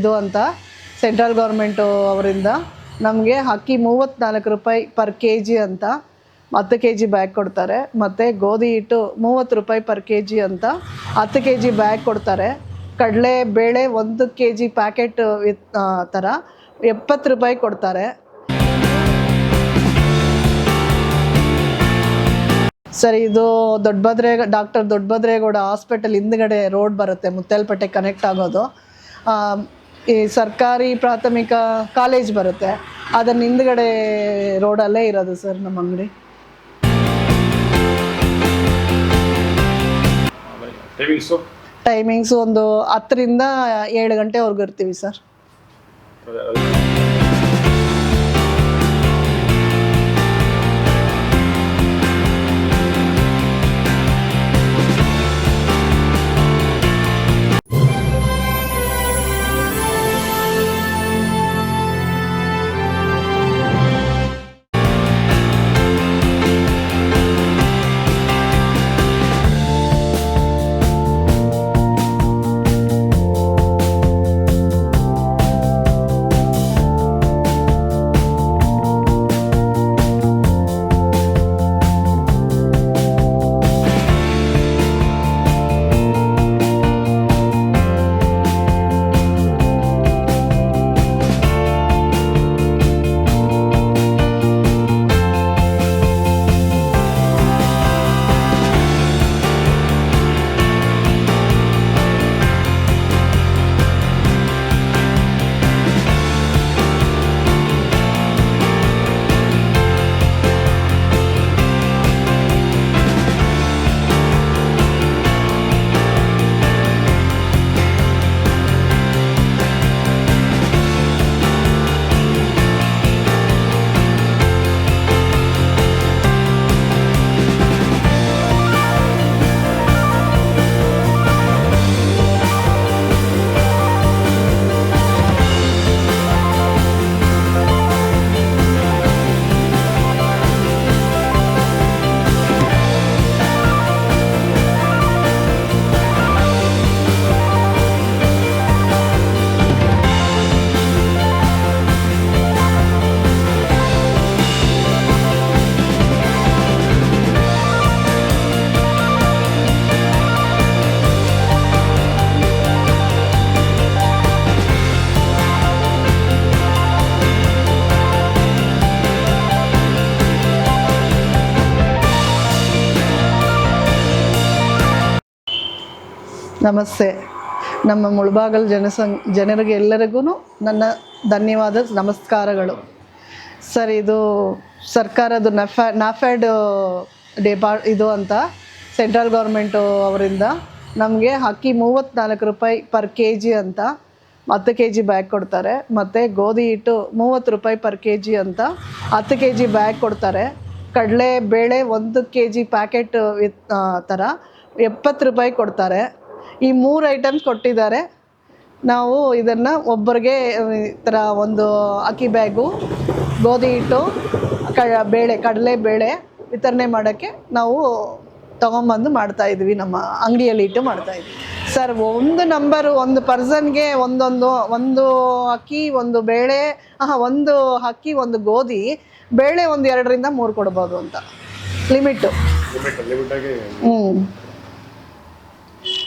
ಇದು ಅಂತ central government ಅವರಿಂದ. ನಮಗೆ ಅಕ್ಕಿ ಮೂವತ್ತ್ನಾಲ್ಕು ರೂಪಾಯಿ ಪರ್ ಕೆ ಜಿ ಅಂತ ಹತ್ತು ಕೆ ಜಿ ಬ್ಯಾಗ್ ಕೊಡ್ತಾರೆ. ಮತ್ತು ಗೋಧಿ ಹಿಟ್ಟು ಮೂವತ್ತು ರೂಪಾಯಿ ಪರ್ ಕೆ ಜಿ ಅಂತ ಹತ್ತು ಕೆ ಜಿ ಬ್ಯಾಗ್ ಕೊಡ್ತಾರೆ. ಕಡಲೆ ಬೇಳೆ ಒಂದು ಕೆ ಜಿ ಪ್ಯಾಕೆಟ್ ಥರ ಎಪ್ಪತ್ತು ರೂಪಾಯಿ ಕೊಡ್ತಾರೆ. ಸರ್, ಇದು ದೊಡ್ಡಬದ್ರೆ ಡಾಕ್ಟರ್ ದೊಡ್ಡಬದ್ರೇಗೌಡ ಹಾಸ್ಪಿಟಲ್ ಹಿಂದ್ಗಡೆ ರೋಡ್ ಬರುತ್ತೆ, ಮುತ್ತಲ್ಪೇಟೆ ಕನೆಕ್ಟ್ ಆಗೋದು. ಈ ಸರ್ಕಾರಿ ಪ್ರಾಥಮಿಕ ಕಾಲೇಜ್ ಬರುತ್ತೆ. ಅದರ ಹಿಂದ್ಗಡೆ ರೋಡಲ್ಲೇ ಇರೋದು ಸರ್ ನಮ್ಮ ಅಂಗಡಿ. ಟೈಮಿಂಗ್ಸು ಟೈಮಿಂಗ್ಸ್ ಒಂದು ಹತ್ತರಿಂದ ಏಳು ಗಂಟೆವರೆಗೂ ಇರ್ತೀವಿ ಸರ್. ನಮಸ್ತೆ. ನಮ್ಮ ಮುಳಬಾಗಲ್ ಜನಸಂಘ ಜನರಿಗೆ ಎಲ್ಲರಿಗೂ ನನ್ನ ಧನ್ಯವಾದ ನಮಸ್ಕಾರಗಳು. ಸರ್, ಇದು ಸರ್ಕಾರದ ನಫ್ಯಾ ನಾಫ್ಯಾಡ್ ಡಿಪಾ ಇದು ಅಂತ ಸೆಂಟ್ರಲ್ ಗೌರ್ಮೆಂಟು ಅವರಿಂದ ನಮಗೆ ಅಕ್ಕಿ ಮೂವತ್ತ್ನಾಲ್ಕು ರೂಪಾಯಿ ಪರ್ ಕೆ ಜಿ ಅಂತ ಹತ್ತು ಕೆ ಜಿ ಬ್ಯಾಗ್ ಕೊಡ್ತಾರೆ. ಮತ್ತು ಗೋಧಿ ಹಿಟ್ಟು ಮೂವತ್ತು ರೂಪಾಯಿ ಪರ್ ಕೆ ಜಿ ಅಂತ ಹತ್ತು ಕೆ ಜಿ ಬ್ಯಾಗ್ ಕೊಡ್ತಾರೆ. ಕಡಲೆ, ಬೇಳೆ ಒಂದು ಕೆ ಜಿ ಪ್ಯಾಕೆಟ್ ಥರ ಎಪ್ಪತ್ತು ರೂಪಾಯಿ ಕೊಡ್ತಾರೆ. ಈ ಮೂರು ಐಟಮ್ಸ್ ಕೊಟ್ಟಿದ್ದಾರೆ. ನಾವು ಇದನ್ನು ಒಬ್ಬರಿಗೆ ಈ ಥರ ಒಂದು ಅಕ್ಕಿ ಬ್ಯಾಗು ಗೋಧಿ ಹಿಟ್ಟು ಕ ಬೇಳೆ ಕಡಲೆ ಬೇಳೆ ವಿತರಣೆ ಮಾಡೋಕ್ಕೆ ನಾವು ತೊಗೊಂಬಂದು ಮಾಡ್ತಾ ಇದ್ವಿ ನಮ್ಮ ಅಂಗಡಿಯಲ್ಲಿ ಇಟ್ಟು ಮಾಡ್ತಾ ಇದ್ವಿ. ಸರ್ ಒಂದು ನಂಬರು ಒಂದು ಪರ್ಸನ್ಗೆ ಒಂದೊಂದು ಒಂದು ಅಕ್ಕಿ ಒಂದು ಬೇಳೆ ಹಾಂ ಒಂದು ಅಕ್ಕಿ ಒಂದು ಗೋಧಿ ಬೇಳೆ ಒಂದು ಎರಡರಿಂದ ಮೂರು ಕೊಡ್ಬೋದು ಅಂತ. ಲಿಮಿಟ್ಟು ಲಿಮಿಟ್ ಹ್ಞೂ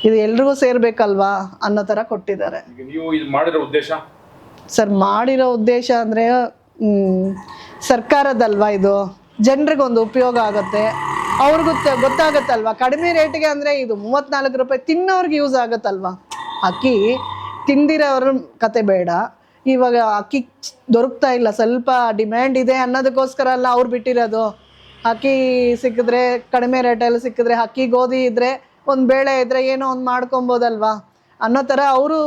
ಇದು ಎಲ್ರಿಗೂ ಸೇರ್ಬೇಕಲ್ವಾ ಅನ್ನೋ ಥರ ಕೊಟ್ಟಿದ್ದಾರೆ. ಈಗ ನೀವು ಇದು ಮಾಡಿರೋ ಉದ್ದೇಶ? ಸರ್ ಮಾಡಿರೋ ಉದ್ದೇಶ ಅಂದರೆ ಸರ್ಕಾರದಲ್ವಾ ಇದು? ಜನರಿಗೊಂದು ಉಪಯೋಗ ಆಗುತ್ತೆ. ಅವ್ರಿಗೂ ಗೊತ್ತಾಗತ್ತಲ್ವಾ? ಕಡಿಮೆ ರೇಟಿಗೆ ಅಂದರೆ ಇದು ಮೂವತ್ತ್ನಾಲ್ಕು ರೂಪಾಯಿ ತಿನ್ನೋರ್ಗೆ ಯೂಸ್ ಆಗುತ್ತಲ್ವಾ? ಅಕ್ಕಿ ತಿಂದಿರೋರ ಕತೆ ಬೇಡ. ಇವಾಗ ಅಕ್ಕಿ ದೊರಕ್ತಾ ಇಲ್ಲ ಸ್ವಲ್ಪ ಡಿಮ್ಯಾಂಡ್ ಇದೆ ಅನ್ನೋದಕ್ಕೋಸ್ಕರ ಅಲ್ಲ ಅವ್ರು ಬಿಟ್ಟಿರೋದು. ಅಕ್ಕಿ ಸಿಕ್ಕಿದ್ರೆ ಕಡಿಮೆ ರೇಟಲ್ಲಿ ಸಿಕ್ಕಿದ್ರೆ ಅಕ್ಕಿ ಗೋಧಿ ಇದ್ದರೆ ಒಂದು ಬೇಳೆ ಇದ್ರೆ ಏನೋ ಒಂದು ಮಾಡ್ಕೊಬೋದಲ್ವಾ? ಅನ್ನೋ ಥರ ಅವರು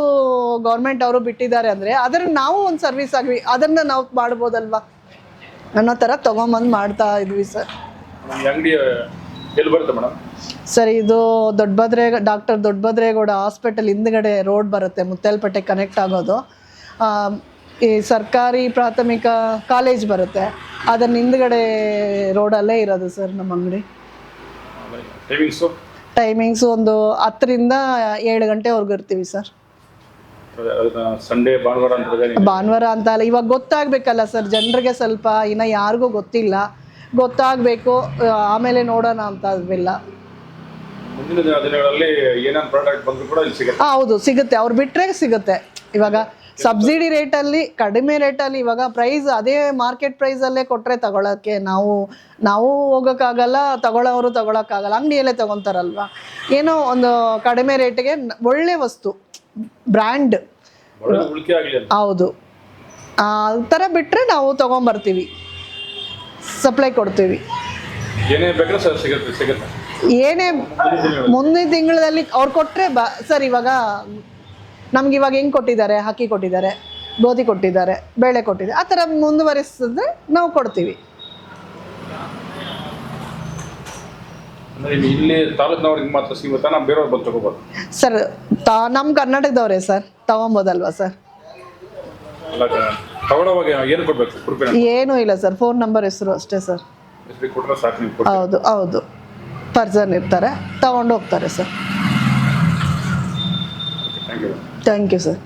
ಗೌರ್ಮೆಂಟ್ ಅವರು ಬಿಟ್ಟಿದ್ದಾರೆ ಅಂದರೆ ಅದನ್ನು ನಾವು ಒಂದು ಸರ್ವಿಸ್ ಆಗ್ವಿ ಅದನ್ನು ನಾವು ಮಾಡ್ಬೋದಲ್ವಾ? ಅನ್ನೋ ಥರ ತೊಗೊಂಬಂದು ಮಾಡ್ತಾ ಇದ್ವಿ ಸರ್. ಸರ್ ಇದು ದೊಡ್ಡಬದ್ರೆ ಡಾಕ್ಟರ್ ದೊಡ್ಡಭದ್ರೇಗೌಡ ಹಾಸ್ಪಿಟಲ್ ಹಿಂದ್ಗಡೆ ರೋಡ್ ಬರುತ್ತೆ ಮುತ್ತಲ್ಪಟ್ಟೆ ಕನೆಕ್ಟ್ ಆಗೋದು. ಈ ಸರ್ಕಾರಿ ಪ್ರಾಥಮಿಕ ಕಾಲೇಜ್ ಬರುತ್ತೆ ಅದನ್ನ ಹಿಂದ್ಗಡೆ ರೋಡಲ್ಲೇ ಇರೋದು ಸರ್ ನಮ್ಮ ಅಂಗಡಿ. ಟೈಮಿಂಗ್ಸು ಒಂದು ಹತ್ತರಿಂದ ಏಳು ಗಂಟೆವರೆಗೂ ಇರ್ತೀವಿ ಸರ್. ಸಂಡೇ ಭಾನುವಾರ ಭಾನುವಾರ ಅಂತ ಅಲ್ಲ ಇವಾಗ ಗೊತ್ತಾಗಬೇಕಲ್ಲ ಸರ್ ಜನರಿಗೆ ಸ್ವಲ್ಪ ಇನ್ನು ಯಾರಿಗೂ ಗೊತ್ತಿಲ್ಲ. ಗೊತ್ತಾಗಬೇಕು ಆಮೇಲೆ ನೋಡೋಣ ಅಂತ ಅದೆಲ್ಲ. ಹೌದು ಸಿಗುತ್ತೆ. ಅವ್ರು ಬಿಟ್ಟರೆ ಸಿಗುತ್ತೆ. ಇವಾಗ ಸಬ್ಸಿಡಿ ರೇಟಲ್ಲಿ ಕಡಿಮೆ ರೇಟಲ್ಲಿ ಇವಾಗ ಪ್ರೈಸ್ ಅದೇ ಮಾರ್ಕೆಟ್ ಪ್ರೈಸಲ್ಲೇ ಕೊಟ್ಟರೆ ತಗೊಳಕ್ಕೆ ನಾವು ನಾವು ಹೋಗೋಕ್ಕಾಗಲ್ಲ ತಗೊಳ್ಳೋರು ತಗೊಳಕ್ಕಾಗಲ್ಲ ಅಂಗಡಿಯಲ್ಲೇ ತಗೊತಾರಲ್ವ? ಏನೋ ಒಂದು ಕಡಿಮೆ ರೇಟಿಗೆ ಒಳ್ಳೆ ವಸ್ತು ಬ್ರ್ಯಾಂಡ್ ಹೌದು. ಆ ಥರ ಬಿಟ್ಟರೆ ನಾವು ತಗೊಂಬರ್ತೀವಿ. ಸಪ್ಲೈ ಕೊಡ್ತೀವಿ. ಏನೇ ಮುಂದಿನ ತಿಂಗಳಲ್ಲಿ ಅವ್ರು ಕೊಟ್ಟರೆ ಬ ಸರ್ ಇವಾಗ ನಮ್ಗೆ ಇವಾಗ ಹೆಂಗೆ ಕೊಟ್ಟಿದ್ದಾರೆ? ಅಕ್ಕಿ ಕೊಟ್ಟಿದ್ದಾರೆ ಗೋಧಿ ಕೊಟ್ಟಿದ್ದಾರೆ ಬೇಳೆ ಕೊಟ್ಟಿದ್ದಾರೆ ಆ ಥರ ಮುಂದುವರಿಸಿದ್ರೆ ನಾವು ಕೊಡ್ತೀವಿ. ಅಂದ್ರೆ ಇಲ್ಲಿ ಇಲ್ಲಿ ತಾಲೂಕಿನವ್ರಿಗೆ ಮಾತ್ರ ಸಿಗುತ್ತಾ? ನಾವು ಬೇರೆಯವ್ರು ಬಂದು ತಗೋಬೋದು. ಸರ್ ತಾ ನಮ್ಮ ಕರ್ನಾಟಕದವರೇ ಸರ್ ತಗೊಂಬೋದಲ್ವಾ ಸರ್? ತಗೊಳ್ಳೋವಾಗ ಏನು ಕೊಡಬೇಕು ಕುರುಪಿನ ಏನೂ ಇಲ್ಲ ಸರ್ ಫೋನ್ ನಂಬರ್ ಹೆಸರು ಅಷ್ಟೇ ಸರ್. ಹೆಸರಿಗೆ ಕೊಟ್ಟರೆ ಸಾಕು ನೀವು ಕೊಡ್ತೀವಿ ಹೌದು ಹೌದು. ಪರ್ಸನ್ ಇರ್ತಾರೆ ತಗೊಂಡು ಹೋಗ್ತಾರೆ ಸರ್. Thank you. Sir.